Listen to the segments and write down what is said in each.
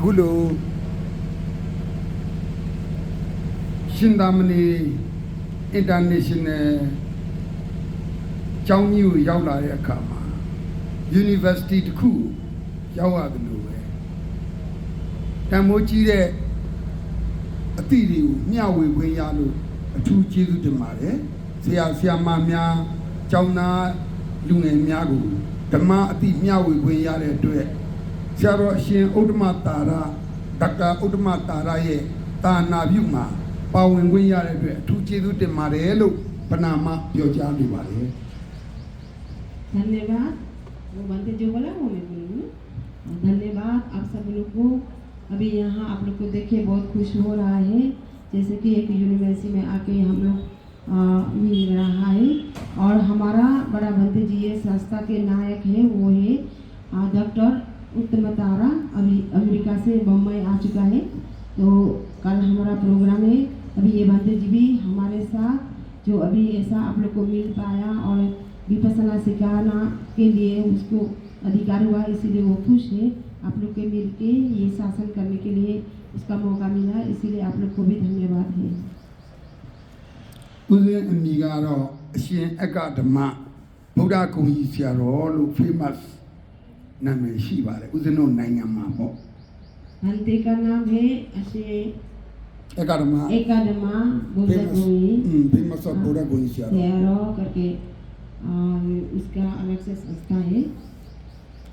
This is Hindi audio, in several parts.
အခုလိုရှင်သာမဏေ international ကျောင်းကြီးကိုရောက်လာတဲ့အခါမှာ university တစ်ခုကိုရောက်ရတယ်လို့ပဲတန်မိုးကြီးတဲ့အသည့်တွေကိုမျှဝေခွင့်ရလို့အထူးကျေးဇူးတင်ပါတယ်ဆရာဆရာမများကျောင်းသားလူငယ်များကိုဓမ္မအသည့်မျှဝေခွင့်ရတဲ့အတွက် ဆရာတော်အရှင်ဥဒ္ဓမတာရဒေါက်တာဥဒ္ဓမတာရရဲ့တာနာပြုမှာပါဝင်ခွင့်ရတဲ့အတွက်အထူးကျေးဇူးတင်ပါတယ်လို့ပနာမပြောကြားနေပါတယ် धन्यवाद वो बनते जो बोला वो मैं बोलूँ धन्यवाद आप सब लोग को अभी यहाँ आप लोग को देखे बहुत खुश हो रहा है जैसे कि एक यूनिवर्सिटी में आके हम लोग आ, मिल रहा है और हमारा बड़ा बनते जी ये संस्था के नायक है वो है आ, डॉक्टर उत्तम तारा अभी अमेरिका से बम्बई आ चुका है तो कल हमारा प्रोग्राम है अभी ये बनते जी भी हमारे साथ जो अभी ऐसा आप लोग को मिल पाया और विपसना सिखाना के लिए उसको अधिकार हुआ इसीलिए वो खुश है आप लोग के मिल के ये शासन करने के लिए उसका मौका मिला इसीलिए आप लोग को भी धन्यवाद है ဦးဇင်းအမိကတော့အရှင်အက္ကဓမ္မဗုဒ္ဓဂုံကြီးဆရာတော်လို့ famous နာမည်ရှိပါတယ်ဦးဇင်းတို့နိုင်ငံမှာပေါ့ हंते का नाम है अशे အက္ကဓမ္မ एकाडमा बुद्ध famous गोई อืม famous ဗုဒ္ဓဂုံကြီးဆရာတော် तेरो करके और उसका अलग से संस्था है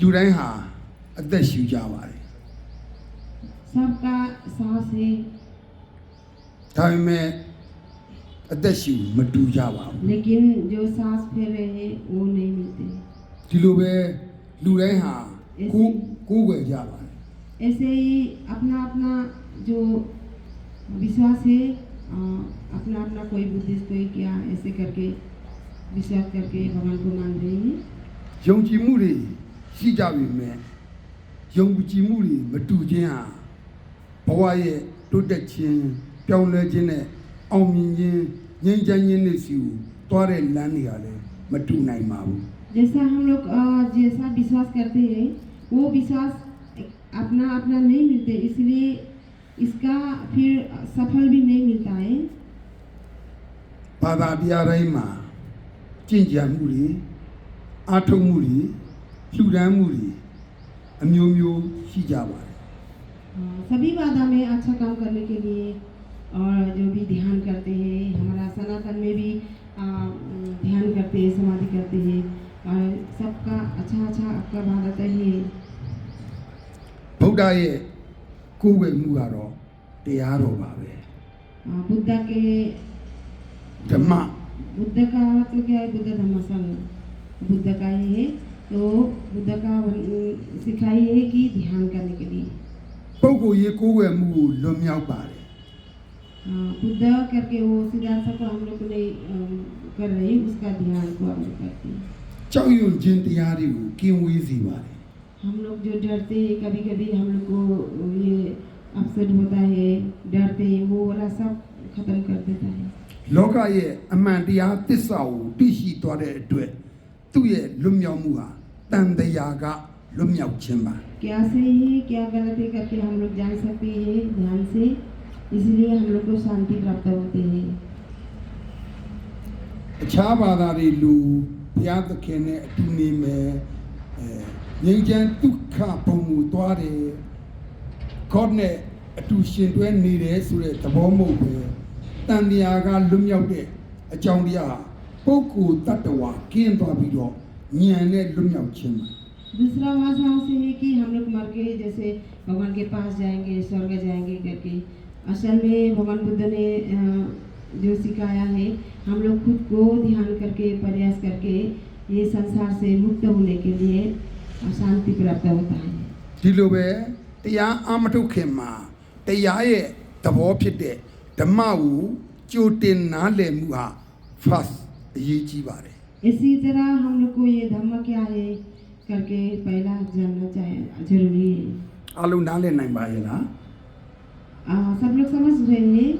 လူတိုင်းဟာအသက်ရှူကြပါတယ် सबका सांस है ဒါပေမဲ့အသက်ရှူမတူကြပါဘူး लेकिन जो सांस फेर रहे हैं वो नहीं मिलते ဒီလိုပဲ လူတိုင်းဟာကိုယ်ကိုယ်ွယ်ကြပါတယ် ऐसे ही अपना अपना जो विश्वास है अ, अपना अपना कोई बुद्धिस्ट कोई क्या ऐसे करके विश्वास करके भगवान को मान रहे हैं ယုံကြည်မှုတွေရှိကြပြီမဲ့ယုံကြည်မှုတွေမတူခြင်းဟာဘဝရဲ့တိုးတက်ခြင်းပြောင်းလဲခြင်းနဲ့အောင်မြင်ခြင်းငြိမ်းချမ်းခြင်းတွေစီကိုတွားတဲ့လမ်းတွေကလည်းမတူနိုင်ပါဘူး जैसा हम लोग जैसा विश्वास करते हैं वो विश्वास अपना अपना नहीं मिलते इसलिए इसका फिर सफल भी नहीं मिलता है। पादाबियाराइमा चिंजामुरी आठोमुरी चूड़ामुरी अम्योम्यो शिजावा सभी बाधा में अच्छा काम करने के लिए और जो भी ध्यान करते हैं हमारा सनातन में भी ध्यान करते हैं समाधि करते हैं। और सबका अच्छा अच्छा आपका भारत है ဗုဒ္ဓရဲ့ကိုယ်ဝယ်မှုကတော့တရားတော်ပါပဲ अ, बुद्ध के ဓမ္မ बुद्ध का मतलब क्या है बुद्ध धम्म संघ बुद्ध का ही है तो बुद्ध का वन- सिखाई है कि ध्यान करने के लिए ပုဂ္ဂိုလ်ရေးကိုယ်ဝယ်မှုကိုလွန်မြောက်ပါတယ် अ, बुद्ध करके वो सिद्धार्थ को हम लोग नहीं अ, कर रहे उसका ध्यान को हम लोग करते हैं ကြောက်ရွံ့ခြင်းတရားတွေကိုကင်းဝေးစေပါတယ် हम लोग जो डरते हैं कभी कभी हम लोग को ये अपसेट होता है डरते हैं वो वाला सब खत्म कर देता है လောကရဲ့အမှန်တရားသစ္စာကိုသိရှိသွားတဲ့အတွက်သူ့ရဲ့လွတ်မြောက်မှုဟာတန်တရားကလွတ်မြောက်ခြင်းပါ क्या सही है क्या गलत है करके हम लोग जान सकते हैं ध्यान से इसलिए हम लोग को शांति प्राप्त होते हैं အခြားဘာသာတွေလူ ဘုရားသခင်နဲ့အတူနေမယ်အဲငြိမ်းချမ်းဒုက္ခဘုံကိုသွားတယ် God နဲ့အတူရှင်တွဲနေတယ်ဆိုတဲ့သဘောမဟုတ်ပဲတန်တရားကလွတ်မြောက်တဲ့အကြောင်းတရားဟာပုဂ္ဂိုလ်တ attva ကင်းသွားပြီးတော့ဉာဏ်နဲ့လွတ်မြောက်ခြင်းပါ दूसरा भाषा से है कि हम लोग मर के जैसे भगवान के पास जाएंगे स्वर्ग जाएंगे करके असल में भगवान बुद्ध ने अ, जो सिखाया है हम लोग खुद को ध्यान करके प्रयास करके ये संसार से मुक्त होने के लिए अ, शांति प्राप्त होता है ဒီလိုပဲတရားအမထုတ်ခင်မှာတရားရဲ့သဘောဖြစ်တဲ့ဓမ္မကိုကြိုတင်နားလည်မှုဟာ first အရေးကြီးပါတယ် इसी तरह हम लोग को ये धर्म क्या है करके पहला जानना चाहिए जरूरी है အလုံးနားလည်နိုင်ပါရဲ့လား आ, सब लोग समझ रहे हैं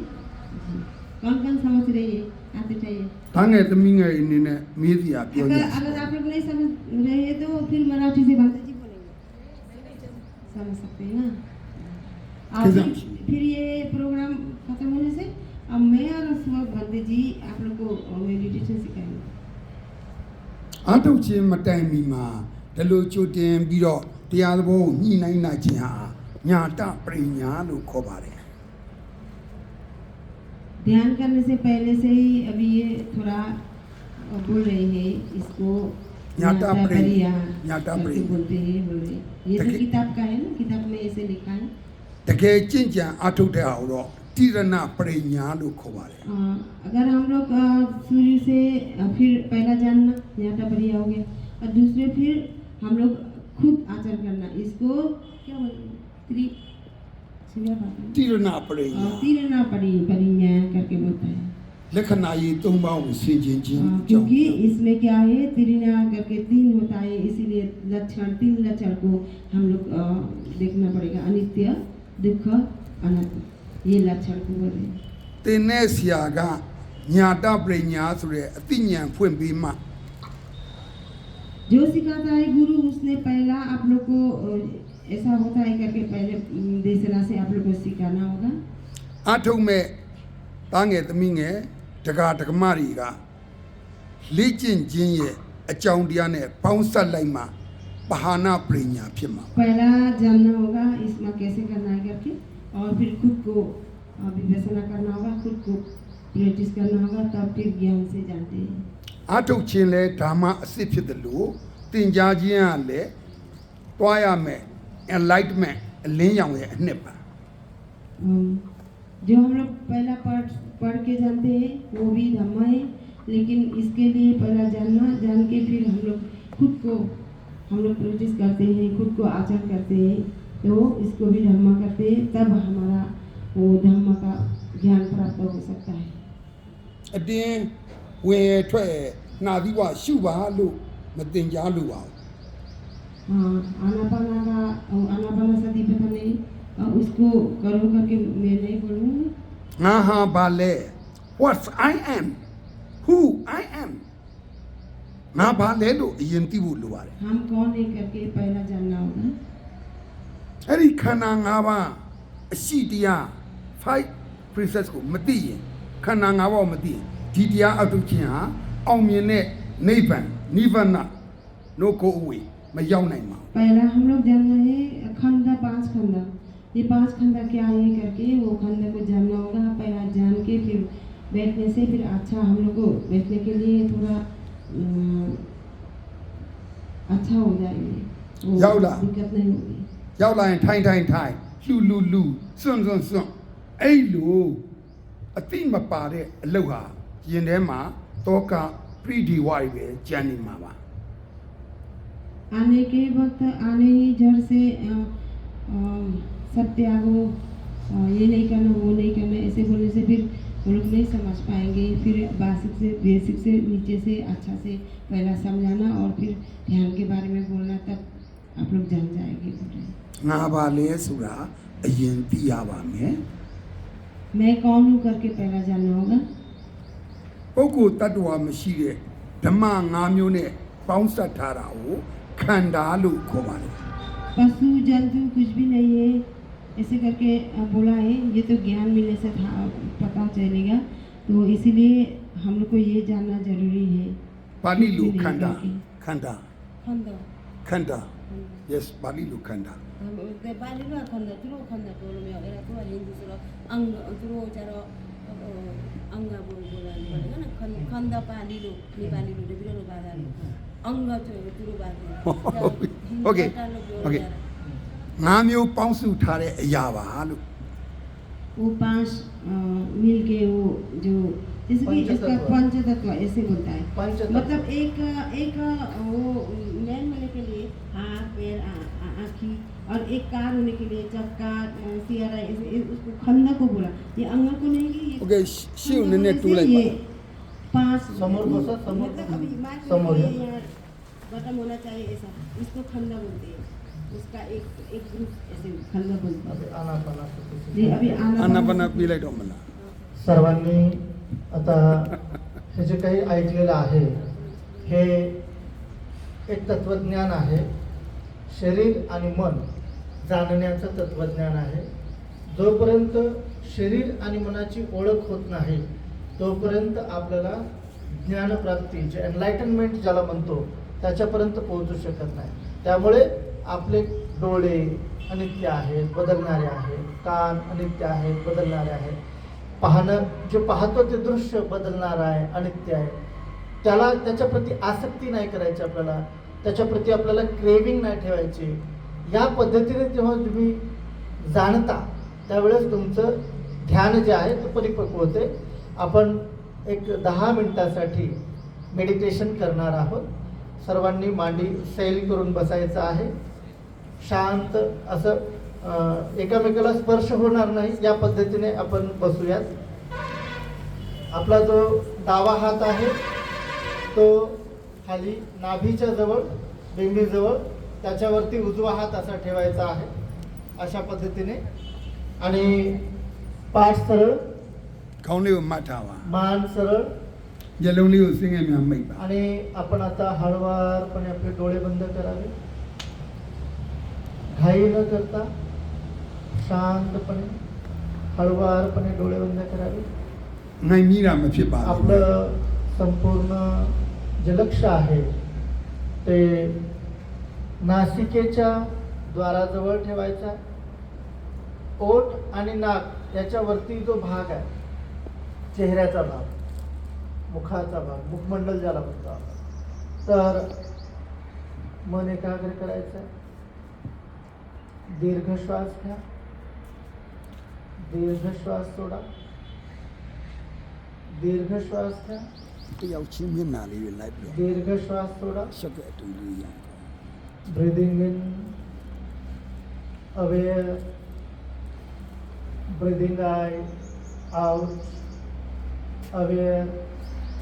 कौन कौन समझ रहे हैं आते चाहिए ဒါငယ်သမီးငယ်အနေနဲ့မေးစရာပြော अगर ကြ अगर आप लोग नहीं समझ रहे हैं तो फिर मराठी से बातें जी बोलेंगे समझ सकते हैं ना और किस फिर, नाम से? फिर ये प्रोग्राम खत्म होने से अब मैं और सुबह बंदे जी आप लोग को मेडिटेशन सिखाएंगे အားထုတ်ခြင်းမတိုင်မီမှာဒီလိုကြိုတင်ပြီးတော့တရားသဘောကိုညှိနှိုင်းနိုင်ခြင်းဟာညာတပရိညာလို့ခေါ်ပါတယ် ध्यान करने से पहले से ही अभी ये थोड़ा अ, बोल रहे हैं इसको ज्ञाता ज्ञाता प्रेम, परिहार ज्ञाता करके प्रेम। बोलते हैं बोल रहे हैं। ये तो देखिए- किताब का है ना किताब में ऐसे लिखा है တကယ်ကြင့်ကြံအားထုတ်တဲ့ဟာကိုတော့တိရဏပရိညာလို့ခေါ်ပါတယ် अ, अगर हम लोग अ, सूर्य से अ, फिर पहला जानना ज्ञाता परिहार हो गया और दूसरे फिर हम लोग खुद आचरण करना इसको क्या बोलते हैं त्रि शिवा बात है। တိရဏပရိညာ अ, तीरना परि परिज्ञान करके बोलता है လက္ခဏာရေး၃ပါးကိုဆင်ခြင်ခြင်း हाँ, ကြောင့် क्योंकि इसमें क्या है त्रिना करके तीन होता है इसीलिए लक्षण तीन लक्षण को हम लोग अ, देखना पड़ेगा अनित्य दुख अनंत ये लक्षण को बोल रहे हैं သင်တဲ့ဆရာကညာတပရိညာဆိုတဲ့အသိဉာဏ်ဖွင့်ပြီးမှ जो सिखाता है गुरु उसने पहला आप लोग को अ, ऐसा होता है करके पहले अम, देशना से आप लोग को सिखाना होगा အားထုတ်မဲ့တားငယ်သမီးငယ်တက္ကဒကမတွေကလေ့ကျင့်ခြင်းရဲ့အကြောင်းတရားနဲ့ပေါင်းစပ်လိုက်မှပဟာနာပရိညာဖြစ်မှာ पहला जानना होगा इसमें कैसे करना है करके और फिर खुद को अ, विवेचना करना होगा खुद को प्रैक्टिस करना होगा तब फिर ज्ञान से जानते हैं အားထုတ်ခြင်းလဲဓမ္မအစစ်ဖြစ်တယ်လို့သင်ကြားခြင်းကလည်းတွားရမယ် enlightenment အလင်းရောင်ရဲ့အနှစ်ပါ अम, जो हम लोग पहला पढ़ पढ़ के जानते हैं वो भी धम्म है लेकिन इसके लिए पहला जानना जान के फिर हम लोग खुद को हम लोग प्रैक्टिस करते हैं खुद को आचरण करते हैं तो इसको भी धम्म करते हैं तब हमारा वो धम्म का ज्ञान प्राप्त हो सकता है အတင်းဝင်ရထွက်ရနှာသီးဝရှုပါလို့မတင်ကြားလို့ပါဘူး हाँ आनापाना का आनापाना सती पता नहीं अ, उसको करो करके मैं नहीं बोलूँगी ငါဟာဘာလဲ what i am who i am ငါဘာလဲလို့အရင်သိဖို့လိုပါတယ် हम कौन है करके पहला जानना होगा အဲ့ဒီခန္ဓာ၅ပါးအရှိတရား5 process ကိုမသိရင်ခန္ဓာ၅ပါးကိုမသိရင်ဒီတရားအထုတ်ခြင်းဟာအောင်မြင်တဲ့နိဗ္ဗာန်နိဗ္ဗာန်နို go away မရောက်နိုင်ပါဘူး पहला हम लोग जानना है खंडा पांच खंडा ये पांच खंडा क्या है करके वो खंडा को जानना होगा पहला जान के फिर बैठने से फिर अच्छा हम लोग को बैठने के लिए थोड़ा अम, अच्छा हो जाएंगे वो जाओ ला। दिक्कत नहीं होगी ရောက်လာရင်ထိုင်ထိုင်ထိုင်လှူလှူလှူစွန့်စွန့်စွန့်အဲ့လိုအတိမပါတဲ့အလုပ်ဟာယင်ထဲမှာတောကပရိဒီဝါတွေပဲကြံနေမှာပါ आने के वक्त आने ही जड़ से अ, अ, सब त्यागो अ, ये नहीं करना वो नहीं करना ऐसे बोलने से फिर वो लोग नहीं समझ पाएंगे फिर बेसिक से बेसिक से नीचे से अच्छा से पहला समझाना और फिर ध्यान के बारे में बोलना तब आप लोग जान जाएंगे बोल रहे हैं। ငါပါလဲဆိုတာအရင်သိရပါမယ် मैं कौन हूँ करके पहला जानना होगा ပုဂ္ဂိုလ်တ attva မရှိတဲ့ဓမ္မ၅မျိုးနဲ့ပေါင်းစပ်ထားတာကို खंड आलू घुमाने पशु जंतु कुछ भी नहीं है। ऐसे करके बोला है ये तो ज्ञान मिलने से पता चलेगा। तो इसीलिए हम लोग को ये जानना ज़रूरी है। पाली लू खंडा खंडा। खंडा। खंडा। यस पाली लू खंडा पाली लू खंडा खंडा बोलो मैं अगर अंग बोलो खन्द पालिलो नेपालीले बिरुलो बाधालो अङ्ग ठुलो बाधा ओके ओके ၅မျိုးပေါင်းစုထားတဲ့အရာပါလို့ वो पाँच मिल के वो जो जैसे कि इसका पंचतत्व ऐसे बोलता है। मतलब एक एक वो मैन होने के लिए हाथ पैर आँखी और एक कार होने के लिए चक्का सियारा उसको खंदा को बोला। ये अंग को नहीं ओके शिव ने टू लाइन समोर बसा समोर समोर सर्वांनी आता हे जे काही ऐकलेलं आहे हे एक तत्वज्ञान आहे. शरीर आणि मन जाणण्याचं तत्वज्ञान आहे. जोपर्यंत शरीर आणि मनाची ओळख होत नाही तोपर्यंत आपल्याला ज्ञानप्राप्ती जे एनलायटनमेंट ज्याला म्हणतो त्याच्यापर्यंत पोहोचू शकत नाही. त्यामुळे आपले डोळे अनित्य आहेत बदलणारे आहेत कान अनित्य आहेत बदलणारे आहेत. पाहणं जे पाहतो ते दृश्य बदलणार आहे अनित्य आहे. त्याला त्याच्याप्रती आसक्ती नाही करायची आपल्याला. त्याच्याप्रती आपल्याला क्रेविंग नाही ठेवायची. या पद्धतीने जेव्हा तुम्ही जाणता त्यावेळेस तुमचं ध्यान जे आहे ते परिपक्व होते. आपण एक दहा मिनटासाठी मेडिटेशन करणार आहोत. सर्वांनी मांडी सैल करून बसायचं आहे. शांत असं एकामेकाला स्पर्श होणार नाही या पद्धतीने आपण बसूयात. आपला जो डावा हात आहे तो खाली नाभीच्या जवळ बेंबीजवळ त्याच्यावरती उजवा हात असा ठेवायचा आहे. अशा पद्धतीने. आणि पाठ सरळ ခေါင်းလေးကိုမှတ်ထားပါ मान सरळ आणि आपण आता हळवारपणे आपले डोळे बंद करावे घाई न करता शांतपणे हळवारपणे डोळे बंद करावे आपलं संपूर्ण जे लक्ष आहे ते नासिकेच्या द्वाराजवळ ठेवायचा. ओठ आणि नाक याच्यावरती जो भाग आहे चेहऱ्याचा भाग, मुखाचा भाग, मुखमंडल ज्याला म्हणतो आपण तर मन एकाग्र करायचं. दीर्घ श्वास घ्या. दीर्घ श्वास सोडा. दीर्घ श्वास घ्या. दीर्घ श्वास सोडा. Shaka tu li yang. breathing in 那边